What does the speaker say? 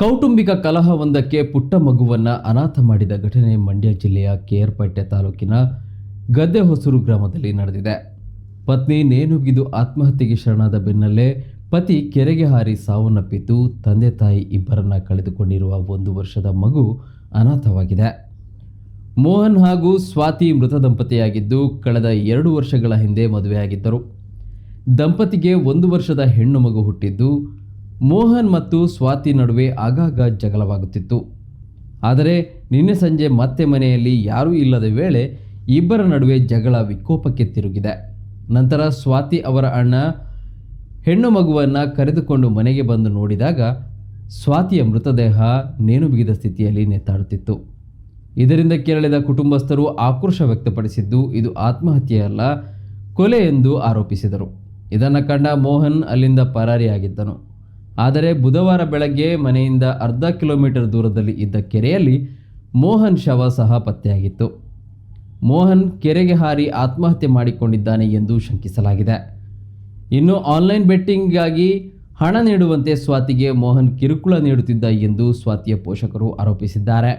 ಕೌಟುಂಬಿಕ ಕಲಹವೊಂದಕ್ಕೆ ಪುಟ್ಟ ಮಗುವನ್ನು ಅನಾಥ ಮಾಡಿದ ಘಟನೆ ಮಂಡ್ಯ ಜಿಲ್ಲೆಯ ಕೇರ್ಪೇಟೆ ತಾಲೂಕಿನ ಗದ್ದೆ ಹೊಸೂರು ಗ್ರಾಮದಲ್ಲಿ ನಡೆದಿದೆ. ಪತ್ನಿ ನೇಣುಗಿದು ಆತ್ಮಹತ್ಯೆಗೆ ಶರಣಾದ ಬೆನ್ನಲ್ಲೇ ಪತಿ ಕೆರೆಗೆ ಹಾರಿ ಸಾವನ್ನಪ್ಪಿದ್ದು ತಂದೆ ತಾಯಿ ಇಬ್ಬರನ್ನ ಕಳೆದುಕೊಂಡಿರುವ ಒಂದು ವರ್ಷದ ಮಗು ಅನಾಥವಾಗಿದೆ. ಮೋಹನ್ ಹಾಗೂ ಸ್ವಾತಿ ಮೃತ ದಂಪತಿಯಾಗಿದ್ದು ಕಳೆದ ಎರಡು ವರ್ಷಗಳ ಹಿಂದೆ ಮದುವೆಯಾಗಿದ್ದರು. ದಂಪತಿಗೆ ಒಂದು ವರ್ಷದ ಹೆಣ್ಣು ಮಗು ಹುಟ್ಟಿದ್ದು ಮೋಹನ್ ಮತ್ತು ಸ್ವಾತಿ ನಡುವೆ ಆಗಾಗ ಜಗಳವಾಗುತ್ತಿತ್ತು. ಆದರೆ ನಿನ್ನೆ ಸಂಜೆ ಮತ್ತೆ ಮನೆಯಲ್ಲಿ ಯಾರೂ ಇಲ್ಲದ ವೇಳೆ ಇಬ್ಬರ ನಡುವೆ ಜಗಳ ವಿಕೋಪಕ್ಕೆ ತಿರುಗಿದೆ. ನಂತರ ಸ್ವಾತಿ ಅವರ ಅಣ್ಣ ಹೆಣ್ಣು ಮಗುವನ್ನು ಕರೆದುಕೊಂಡು ಮನೆಗೆ ಬಂದು ನೋಡಿದಾಗ ಸ್ವಾತಿಯ ಮೃತದೇಹ ನೇಣು ಬಿಗಿದ ಸ್ಥಿತಿಯಲ್ಲಿ ನೇತಾಡುತ್ತಿತ್ತು ಇದರಿಂದ ಕೆರಳಿದ ಕುಟುಂಬಸ್ಥರು ಆಕ್ರೋಶ ವ್ಯಕ್ತಪಡಿಸಿದ್ದು, ಇದು ಆತ್ಮಹತ್ಯೆಯಲ್ಲ, ಕೊಲೆ ಎಂದು ಆರೋಪಿಸಿದರು. ಇದನ್ನು ಕಂಡ ಮೋಹನ್ ಅಲ್ಲಿಂದ ಪರಾರಿಯಾಗಿದ್ದನು. ಆದರೆ ಬುಧವಾರ ಬೆಳಗ್ಗೆ ಮನೆಯಿಂದ ಅರ್ಧ ಕಿಲೋಮೀಟರ್ ದೂರದಲ್ಲಿ ಇದ್ದ ಕೆರೆಯಲ್ಲಿ ಮೋಹನ್ ಶವ ಸಹ ಪತ್ತೆಯಾಗಿತ್ತು. ಮೋಹನ್ ಕೆರೆಗೆ ಹಾರಿ ಆತ್ಮಹತ್ಯೆ ಮಾಡಿಕೊಂಡಿದ್ದಾನೆ ಎಂದು ಶಂಕಿಸಲಾಗಿದೆ. ಇನ್ನು ಆನ್ಲೈನ್ ಬೆಟ್ಟಿಂಗ್ಗಾಗಿ ಹಣ ನೀಡುವಂತೆ ಸ್ವಾತಿಗೆ ಮೋಹನ್ ಕಿರುಕುಳ ನೀಡುತ್ತಿದ್ದ ಎಂದು ಸ್ವಾತಿಯ ಪೋಷಕರು ಆರೋಪಿಸಿದ್ದಾರೆ.